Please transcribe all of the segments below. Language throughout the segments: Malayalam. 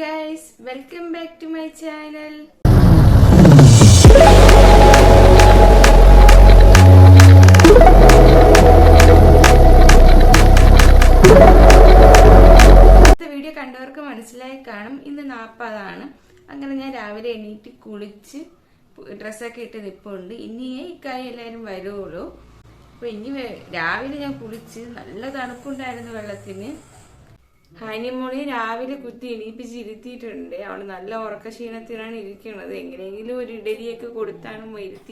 Guys welcome back to my channel video കണ്ടവർക്ക് മനസ്സിലായി കാണും. ഇന്ന് നാൽപ്പതാണ് അങ്ങനെ ഞാൻ രാവിലെ എണീറ്റ് കുളിച്ച് ഡ്രസ്സൊക്കെ ഇട്ട് നിൽപ്പുണ്ട് ഇനിയേ ഇക്കാര്യം എല്ലാവരും വരുള്ളൂ അപ്പൊ ഇനി രാവിലെ ഞാൻ കുളിച്ച് നല്ല തണുപ്പുണ്ടായിരുന്നു വെള്ളത്തിന്. ഹനിമോളി രാവിലെ കുത്തി എണീപ്പിച്ച് ഇരുത്തിയിട്ടുണ്ട്. അവൾ നല്ല ഉറക്കക്ഷീണത്തിനാണ് ഇരിക്കുന്നത്. എങ്ങനെയെങ്കിലും ഒരു ഇഡലിയൊക്കെ കൊടുത്താണ്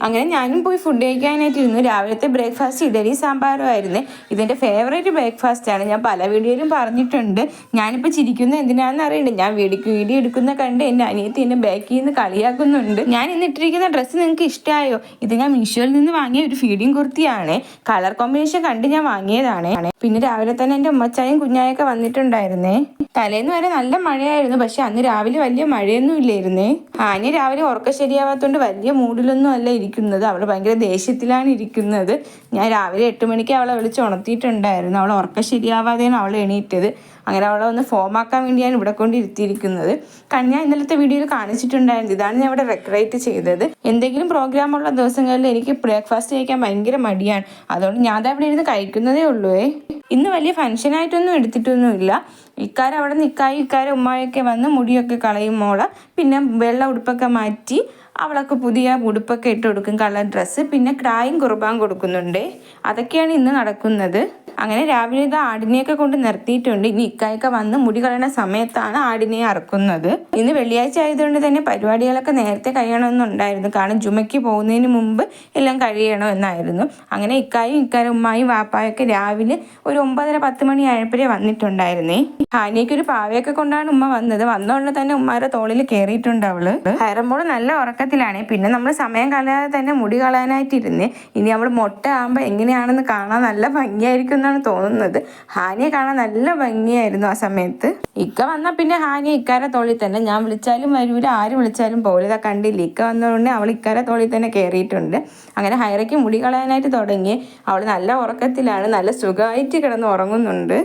അങ്ങനെ ഞാനും പോയി ഫുഡ് കഴിക്കാനായിട്ട് ഇരുന്നു. രാവിലത്തെ ബ്രേക്ക്ഫാസ്റ്റ് ഇഡലി സാമ്പാറും ആയിരുന്നു. ഇതിന്റെ ഫേവറേറ്റ് ബ്രേക്ക്ഫാസ്റ്റ് ആണ്. ഞാൻ പല വീഡിയോയിലും പറഞ്ഞിട്ടുണ്ട്. ഞാനിപ്പോ ചിരിക്കുന്നത് എന്തിനാണെന്ന് അറിയണ്ട ഞാൻ വീഡിയോ വീഡിയോ എടുക്കുന്ന കണ്ട് എന്റെ അനിയത്തി എന്നെ ബാക്കിൽ നിന്ന് കളിയാക്കുന്നുണ്ട്. ഞാൻ ഇന്ന് ഇട്ടിരിക്കുന്ന ഡ്രസ്സ് നിങ്ങൾക്ക് ഇഷ്ടമായോ ഇത് ഞാൻ മീഷോയിൽ നിന്ന് വാങ്ങിയ ഒരു ഫീഡിങ് കുർത്തിയാണ്. കളർ കോമ്പിനേഷൻ കണ്ട് ഞാൻ വാങ്ങിയതാണ്. പിന്നെ രാവിലെ തന്നെ എന്റെ ഉമ്മച്ചായും കുഞ്ഞായൊക്കെ വന്നിട്ടുണ്ടായിരുന്നേ. തലേന്ന് വരെ നല്ല മഴയായിരുന്നു. പക്ഷെ അന്ന് രാവിലെ വലിയ മഴയൊന്നും ഇല്ലായിരുന്നേ. ആനി രാവിലെ ഉറക്കം ശരിയാവാത്തോണ്ട് വലിയ മൂഡിലൊന്നും അല്ല ഇരിക്കുന്നത്. അവൾ ഭയങ്കര ദേഷ്യത്തിലാണ് ഇരിക്കുന്നത്. ഞാൻ രാവിലെ എട്ട് മണിക്ക് അവളെ വിളിച്ച് ഉണർത്തിയിട്ടുണ്ടായിരുന്നു. അവൾ ഉറക്കം ശരിയാവാതെയാണ് അവൾ എണീറ്റത്. അങ്ങനെ അവളെ ഒന്ന് ഫോം ആക്കാൻ വേണ്ടിയാണ് ഇവിടെ കൊണ്ട് ഇരുത്തിയിരിക്കുന്നത് ഇന്നലത്തെ വീഡിയോയിൽ കാണിച്ചിട്ടുണ്ടായിരുന്നു. ഇതാണ് ഞാൻ ഇവിടെ റെക്കറേറ്റ് ചെയ്തത്. എന്തെങ്കിലും പ്രോഗ്രാം ഉള്ള ദിവസങ്ങളിൽ എനിക്ക് ബ്രേക്ക്ഫാസ്റ്റ് കഴിക്കാൻ ഭയങ്കര മടിയാണ്. അതുകൊണ്ട് ഞാൻ അവിടെ ഇരുന്ന് കഴിക്കുന്നതേ ഉള്ളൂ ഇന്ന് വലിയ ഫംഗ്ഷനായിട്ടൊന്നും എടുത്തിട്ടൊന്നുമില്ല. ഇക്കാരം അവിടെ ഇക്കാരം ഇക്കാരെ ഉമ്മായൊക്കെ വന്ന് മുടിയൊക്കെ കളയും മോളെ. പിന്നെ വെള്ള ഉടുപ്പൊക്കെ മാറ്റി അവളൊക്കെ പുതിയ ഉടുപ്പൊക്കെ ഇട്ട് കൊടുക്കും കളർ ഡ്രസ്സ് പിന്നെ ക്രായും കുർബാൻ കൊടുക്കുന്നുണ്ട്. അതൊക്കെയാണ് ഇന്ന് നടക്കുന്നത്. അങ്ങനെ രാവിലെ ഇത് ആടിനെയൊക്കെ കൊണ്ട് നിർത്തിയിട്ടുണ്ട്. ഇനി ഇക്കായൊക്കെ വന്ന് മുടി കളയണ സമയത്താണ് ആടിനെ അറക്കുന്നത്. ഇന്ന് വെള്ളിയാഴ്ച ആയതുകൊണ്ട് തന്നെ പരിപാടികളൊക്കെ നേരത്തെ കഴിയണമെന്നുണ്ടായിരുന്നു. കാരണം ജുമയ്ക്ക് പോകുന്നതിന് മുമ്പ് എല്ലാം കഴിയണമെന്നായിരുന്നു. അങ്ങനെ ഇക്കായും ഇക്കാരും ഉമ്മായും വാപ്പായൊക്കെ രാവിലെ ഒരു ഒമ്പതര പത്ത് മണി ആയപ്പോഴേ വന്നിട്ടുണ്ടായിരുന്നേ. ഹാനിയൊക്കെ ഒരു പാവയൊക്കെ കൊണ്ടാണ് ഉമ്മ വന്നത്. വന്നോണ്ട് തന്നെ ഉമ്മാരുടെ തോളിൽ കയറിയിട്ടുണ്ട് അവൾ. ഹൈറമ്മോൾ നല്ല ഉറക്കത്തിലാണ്. പിന്നെ നമ്മൾ സമയം കളയാതെ തന്നെ മുടി കളയാനായിട്ടിരുന്നേ. ഇനി അവൾ മൊട്ട ആകുമ്പോൾ എങ്ങനെയാണെന്ന് കാണാൻ നല്ല ഭംഗിയായിരിക്കും എന്നാണ് തോന്നുന്നത്. ഹാനിയെ കാണാൻ നല്ല ഭംഗിയായിരുന്നു ആ സമയത്ത്. ഇക്ക വന്നാൽ പിന്നെ ഹാനിയെ ഇക്കാരെ തോളിൽ തന്നെ. ഞാൻ വിളിച്ചാലും വരൂല ആര് വിളിച്ചാലും പോലിത കണ്ടില്ല ഇക്ക വന്നതുകൊണ്ട് അവൾ ഇക്കാരെ തോളിൽ തന്നെ കയറിയിട്ടുണ്ട് അങ്ങനെ ഹൈറയ്ക്ക് മുടി കളയാനായിട്ട് തുടങ്ങി. അവൾ നല്ല ഉറക്കത്തിലാണ് നല്ല സുഖമായിട്ട് കിടന്ന് ഉറങ്ങുന്നുണ്ട്.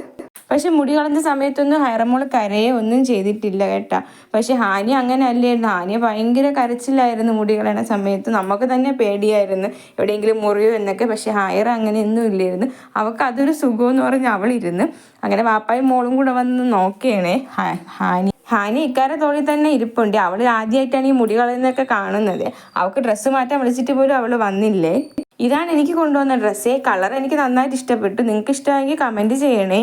പക്ഷെ മുടി കളഞ്ഞ സമയത്തൊന്നും ഹൈറമോൾ കരയെ ഒന്നും ചെയ്തിട്ടില്ല കേട്ടാ. പക്ഷെ ഹാനി അങ്ങനെ അല്ലായിരുന്നു ഹാനിയെ ഭയങ്കര കരച്ചിലായിരുന്നു മുടി കളയണ സമയത്ത്. നമുക്ക് തന്നെ പേടിയായിരുന്നു. എവിടെയെങ്കിലും മുറിയോ എന്നൊക്കെ. പക്ഷെ ഹയർ അങ്ങനെയൊന്നും ഇല്ലായിരുന്നു. അവൾക്ക് അതൊരു സുഖം എന്ന് പറഞ്ഞ് അവളിരുന്ന് അങ്ങനെ വാപ്പായും മോളും കൂടെ വന്ന് നോക്കിയാണേ ഹാനി. ഹാനി ഇക്കാരെ തോളിൽ തന്നെ ഇരിപ്പുണ്ട്. അവൾ ആദ്യമായിട്ടാണ് ഈ മുടി കളയുന്നതൊക്കെ കാണുന്നത്. അവൾക്ക് ഡ്രസ്സ് മാറ്റാൻ വിളിച്ചിട്ട് പോലും അവൾ വന്നില്ലേ? ഇതാണ് എനിക്ക് കൊണ്ടുവന്ന ഡ്രസ്സേ. കളർ എനിക്ക് നന്നായിട്ട് ഇഷ്ടപ്പെട്ടു. നിങ്ങൾക്ക് ഇഷ്ടമായെങ്കിൽ കമന്റ് ചെയ്യണേ.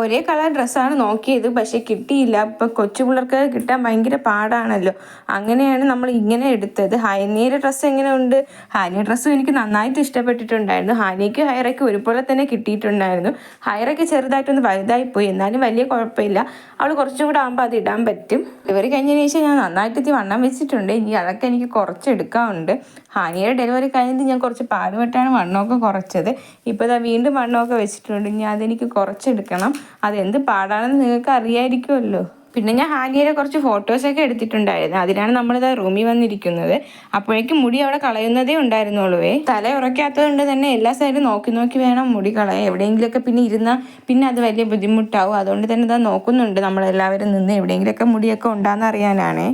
ഒരേ കളർ ഡ്രസ്സാണ് നോക്കിയത് പക്ഷേ കിട്ടിയില്ല. ഇപ്പൊ കൊച്ചു പിള്ളേർക്ക് കിട്ടാൻ ഭയങ്കര പാടാണല്ലോ. അങ്ങനെയാണ് നമ്മൾ ഇങ്ങനെ എടുത്തത്. ഹാനിയുടെ ഡ്രസ്സ് എങ്ങനെ ഉണ്ട്? ഹാനിയ ഡ്രസ്സും എനിക്ക് നന്നായിട്ട് ഇഷ്ടപ്പെട്ടിട്ടുണ്ടായിരുന്നു. ഹാനിക്ക് ഹൈറയ്ക്ക് ഒരുപോലെ തന്നെ കിട്ടിയിട്ടുണ്ടായിരുന്നു. ഹൈറയ്ക്ക് ചെറുതായിട്ടൊന്ന് വലുതായി പോയി എന്നാലും വലിയ കുഴപ്പമില്ല. അവൾ കുറച്ചും കൂടെ ആകുമ്പോൾ അത് ഇടാൻ പറ്റും. ഡെലിവറി കഴിഞ്ഞതിന് ശേഷം ഞാൻ നന്നായിട്ട് ഇത് വണ്ണം വെച്ചിട്ടുണ്ട്. ഇനി അതൊക്കെ എനിക്ക് കുറച്ച് എടുക്കാനുണ്ട്. ഹാനിയുടെ ഡെലിവറി കഴിഞ്ഞിട്ട് ഞാൻ കുറച്ച് പാടുപെട്ടാണ് വണ്ണമൊക്കെ കുറച്ചത്. ഇപ്പോൾ ഇതാ വീണ്ടും വണ്ണമൊക്കെ വെച്ചിട്ടുണ്ട്. ഇനി അതെനിക്ക് കുറച്ചെടുക്കണം അതെന്ത് പാടാണെന്ന് നിങ്ങൾക്ക് അറിയായിരിക്കുമല്ലോ. പിന്നെ ഞാൻ ഹാനിയുടെ കുറച്ച് ഫോട്ടോസൊക്കെ എടുത്തിട്ടുണ്ടായിരുന്നു. അതിനാണ് നമ്മളിത് റൂമിൽ വന്നിരിക്കുന്നത്. അപ്പോഴേക്കും മുടി അവിടെ കളയുന്നതേ ഉണ്ടായിരുന്നുള്ളൂവേ. തല ഉറക്കാത്തത് കൊണ്ട് തന്നെ എല്ലാ സൈഡും നോക്കി നോക്കി വേണം മുടി കളയാൻ. എവിടെയെങ്കിലുമൊക്കെ പിന്നെ ഇരുന്നാൽ പിന്നെ അത് വലിയ ബുദ്ധിമുട്ടാവും. അതുകൊണ്ട് തന്നെ ഇതാ നോക്കുന്നുണ്ട് നമ്മളെല്ലാവരും നിന്ന് എവിടെയെങ്കിലുമൊക്കെ മുടിയൊക്കെ ഉണ്ടാന്ന് അറിയാനാണേ.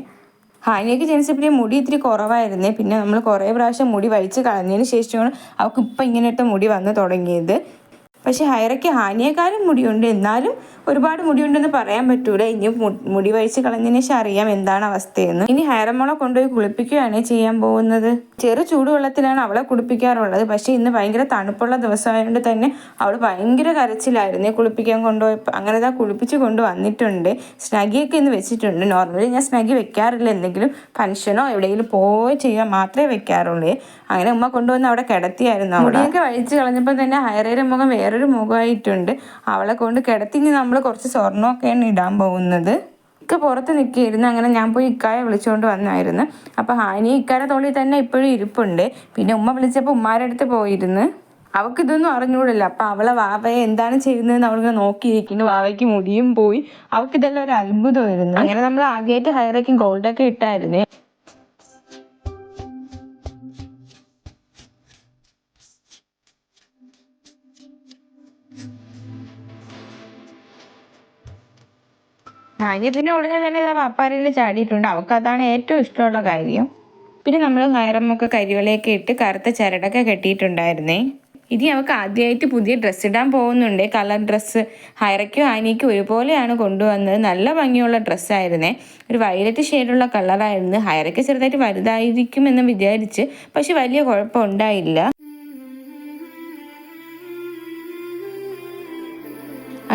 ഹാനിയൊക്കെ ജനിച്ചപ്പോഴേ മുടി ഇത്തിരി കുറവായിരുന്നേ. പിന്നെ നമ്മൾ കുറേ പ്രാവശ്യം മുടി വലിച്ച് കളഞ്ഞതിന് ശേഷമാണ് അവൾക്ക് ഇപ്പം ഇങ്ങനത്തെ മുടി വന്ന് തുടങ്ങിയത്. പക്ഷെ ഹൈറയ്ക്ക് ഹാനിയേക്കാളും മുടിയുണ്ട്. എന്നാലും ഒരുപാട് മുടിയുണ്ടെന്ന് പറയാൻ പറ്റൂല. ഇനി മുടി വഴിച്ച് കളഞ്ഞതിന് ശേഷം അറിയാം എന്താണ് അവസ്ഥയെന്ന്. ഇനി ഹൈറമ്മളെ കൊണ്ടുപോയി കുളിപ്പിക്കുകയാണ് ചെയ്യാൻ പോകുന്നത്. ചെറു ചൂടുവെള്ളത്തിലാണ് അവളെ കുളിപ്പിക്കാറുള്ളത്. പക്ഷെ ഇന്ന് ഭയങ്കര തണുപ്പുള്ള ദിവസമായതുകൊണ്ട് തന്നെ അവൾ ഭയങ്കര കരച്ചിലായിരുന്നു. കുളിപ്പിക്കാൻ കൊണ്ടുപോയപ്പോൾ അങ്ങനെ ഇതാ കുളിപ്പിച്ച് കൊണ്ടുവന്നിട്ടുണ്ട് സ്നഗിയൊക്കെ ഇന്ന് വെച്ചിട്ടുണ്ട്. നോർമലി ഞാൻ സ്നഗി വെക്കാറില്ല. എന്തെങ്കിലും ഫംഗ്ഷനോ എവിടെയെങ്കിലും പോയി ചെയ്യാൻ മാത്രമേ വെക്കാറുള്ളൂ. അങ്ങനെ ഉമ്മ കൊണ്ടുവന്ന് അവിടെ കിടത്തിയായിരുന്നു മുടിയൊക്കെ വഴിച്ച് കളഞ്ഞപ്പോൾ തന്നെ ഹൈറയുടെ മുഖം വേറൊരു മുഖമായിട്ടുണ്ട്. അവളെ കൊണ്ട് കിടത്തി ഇനി നമ്മൾ കുറച്ച് സ്വർണമൊക്കെയാണ് ഇടാൻ പോകുന്നത്. ഇക്ക പുറത്ത് നിൽക്കുകയായിരുന്നു അങ്ങനെ ഞാൻ പോയി ഇക്കായ വിളിച്ചുകൊണ്ട് വന്നായിരുന്നു. അപ്പോൾ ഹാനി ഇക്കാരെ തോളിൽ തന്നെ ഇപ്പോഴും ഇരിപ്പുണ്ട്. പിന്നെ ഉമ്മ വിളിച്ചപ്പോൾ ഉമ്മാരുടെ അടുത്ത് പോയിരുന്നു. അവൾക്ക് ഇതൊന്നും അറിഞ്ഞൂടില്ല. അപ്പൊ അവളെ വാവയെ എന്താണ് ചെയ്യുന്നതെന്ന് അവളിങ്ങനെ നോക്കിയിരിക്കുന്നു. വാവയ്ക്ക് മുടിയും പോയി. അവൾക്ക് ഇതെല്ലാം ഒരു അത്ഭുതമായിരുന്നു. അങ്ങനെ നമ്മൾ ആദ്യമായിട്ട് ഹയറേക്കും ഗോൾഡൊക്കെ ഇട്ടായിരുന്നേ. ധാന്യത്തിന് ഉള്ളിൽ തന്നെ ഇതാ പാപ്പാരയിൽ ചാടിയിട്ടുണ്ട്. അവൾക്ക് അതാണ് ഏറ്റവും ഇഷ്ടമുള്ള കാര്യം. പിന്നെ നമ്മൾ നയറമ്മൊക്കെ കരിവളയൊക്കെ ഇട്ട് കറുത്ത ചരടൊക്കെ കെട്ടിയിട്ടുണ്ടായിരുന്നേ. ഇനി അവൾക്ക് ആദ്യമായിട്ട് പുതിയ ഡ്രസ്സ് ഇടാൻ പോകുന്നുണ്ട്. കളർ ഡ്രസ്സ് ഹൈറയ്ക്കും ആനിക്കും ഒരുപോലെയാണ് കൊണ്ടുവന്നത്. നല്ല ഭംഗിയുള്ള ഡ്രസ്സായിരുന്നേ ഒരു വയലറ്റ് ഷെയ്ഡുള്ള കളറായിരുന്നു. ഹൈറയ്ക്ക് ചെറുതായിട്ട് വലുതായിരിക്കും എന്ന് വിചാരിച്ച്. പക്ഷെ വലിയ കുഴപ്പം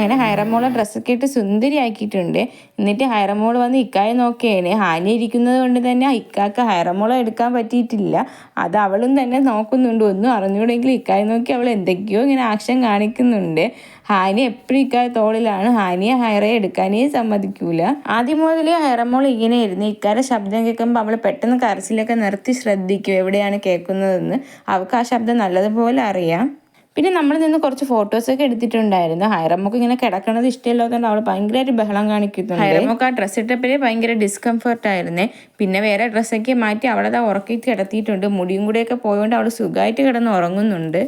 അങ്ങനെ ഹൈറമോളെ ഡ്രസ്സൊക്കെ ഇട്ട് സുന്ദരിയാക്കിയിട്ടുണ്ട്. എന്നിട്ട് ഹൈറമോൾ വന്ന് ഇക്കായെ നോക്കിയാണ് ഹാനി ഇരിക്കുന്നത് കൊണ്ട് തന്നെ ഇക്കാക്ക് ഹൈറമോളെ എടുക്കാൻ പറ്റിയിട്ടില്ല. അത് അവളും തന്നെ നോക്കുന്നുണ്ട്. ഒന്നും അറിഞ്ഞൂടെങ്കിൽ ഇക്കായെ നോക്കി അവൾ എന്തൊക്കെയോ ഇങ്ങനെ ആക്ഷൻ കാണിക്കുന്നുണ്ട്. ഹാനി എപ്പോഴും ഇക്കായ തോളിലാണ്. ഹാനിയെ ഹൈറയെ എടുക്കാനേ സമ്മതിക്കൂല. ആദ്യം മുതലേ ഹൈറമോൾ ഇങ്ങനെ ഇരുന്ന് ഇക്കാരെ ശബ്ദം കേൾക്കുമ്പോൾ അവൾ പെട്ടെന്ന് കരച്ചിലൊക്കെ നിർത്തി ശ്രദ്ധിക്കും. എവിടെയാണ് കേൾക്കുന്നതെന്ന്. അവൾക്ക് ആ ശബ്ദം നല്ലതുപോലെ അറിയാം. പിന്നെ നമ്മൾ നിന്ന് കുറച്ച് ഫോട്ടോസൊക്കെ എടുത്തിട്ടുണ്ടായിരുന്നു. ഹൈറമ്മക്ക് ഇങ്ങനെ കിടക്കണത് ഇഷ്ടമില്ലാത്തതുകൊണ്ട് അവൾ ഭയങ്കരമായിട്ട് ബഹളം കാണിക്കുന്നു ഹൈറമ്മക്ക് ആ ഡ്രസ്സ് ഇട്ടപ്പോഴേ ഭയങ്കര ഡിസ്കംഫർട്ട് ആയിരുന്നേ. പിന്നെ വേറെ ഡ്രസ്സൊക്കെ മാറ്റി അവളത് ഉറക്കി കിടത്തിയിട്ടുണ്ട്. മുടിയും കൂടെയൊക്കെ പോയതുകൊണ്ട് അവൾ സുഖമായിട്ട് കിടന്ന് ഉറങ്ങുന്നുണ്ട്.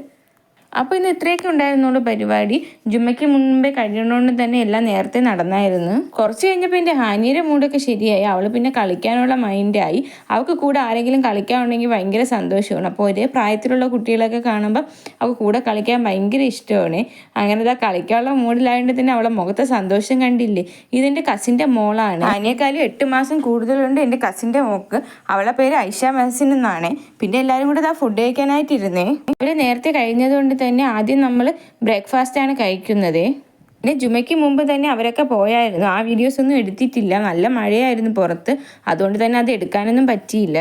അപ്പോൾ ഇന്ന് ഇത്രയൊക്കെ ഉണ്ടായിരുന്നുള്ളൂ പരിപാടി. ജുമ്മയ്ക്ക് മുൻപേ കഴിയണോണ്ട് തന്നെ എല്ലാം നേരത്തെ നടന്നായിരുന്നു. കുറച്ച് കഴിഞ്ഞപ്പോൾ എന്റെ ഹാനിയുടെ മൂടൊക്കെ ശരിയായി. അവൾ പിന്നെ കളിക്കാനുള്ള മൈൻഡായി അവൾക്ക് കൂടെ ആരെങ്കിലും കളിക്കാനുണ്ടെങ്കിൽ ഭയങ്കര സന്തോഷമാണ്. അപ്പോൾ ഒരേ പ്രായത്തിലുള്ള കുട്ടികളൊക്കെ കാണുമ്പോൾ അവൾക്ക് കൂടെ കളിക്കാൻ ഭയങ്കര ഇഷ്ടമാണ്. അങ്ങനെ ഇതാ കളിക്കാനുള്ള മൂഡിലായതുകൊണ്ട് തന്നെ അവളെ മുഖത്തെ സന്തോഷം കണ്ടില്ലേ? ഇതെന്റെ കസിന്റെ മോളാണ്. ഹാനിയെക്കാളും എട്ട് മാസം കൂടുതലുണ്ട് എന്റെ കസിന്റെ മോക്ക് അവളെ പേര് ഐഷ മെഹസിൻ എന്നാണ് പിന്നെ എല്ലാവരും കൂടെ ഇതാ ഫുഡ് കഴിക്കാനായിട്ടിരുന്നേ. ഇവർ നേരത്തെ കഴിഞ്ഞതുകൊണ്ട് തന്നെ ആദ്യം നമ്മൾ ബ്രേക്ക്ഫാസ്റ്റാണ് കഴിക്കുന്നത്. പിന്നെ ജുമയ്ക്ക് മുമ്പ് തന്നെ അവരൊക്കെ പോയായിരുന്നു. ആ വീഡിയോസ് ഒന്നും എടുത്തിട്ടില്ല. നല്ല മഴയായിരുന്നു പുറത്ത്. അതുകൊണ്ട് തന്നെ അത് എടുക്കാനൊന്നും പറ്റിയില്ല.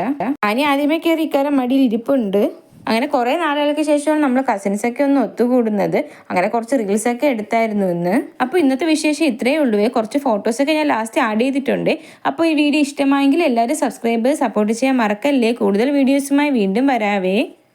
അനി ആദ്യമേ കയറി ഇക്കാരം മടിയിൽ ഇരിപ്പുണ്ട്. അങ്ങനെ കുറേ നാളുകൾക്ക് ശേഷമാണ് നമ്മൾ കസിൻസൊക്കെ ഒന്ന് ഒത്തുകൂടുന്നത്. അങ്ങനെ കുറച്ച് റീൽസൊക്കെ എടുത്തായിരുന്നു ഇന്ന്. അപ്പോൾ ഇന്നത്തെ വിശേഷം ഇത്രയേ ഉള്ളൂ. കുറച്ച് ഫോട്ടോസൊക്കെ ഞാൻ ലാസ്റ്റ് ആഡ് ചെയ്തിട്ടുണ്ട്. അപ്പോൾ ഈ വീഡിയോ ഇഷ്ടമായെങ്കിൽ എല്ലാവരും സബ്സ്ക്രൈബ് സപ്പോർട്ട് ചെയ്യാൻ മറക്കല്ലേ. കൂടുതൽ വീഡിയോസുമായി വീണ്ടും വരാവേ.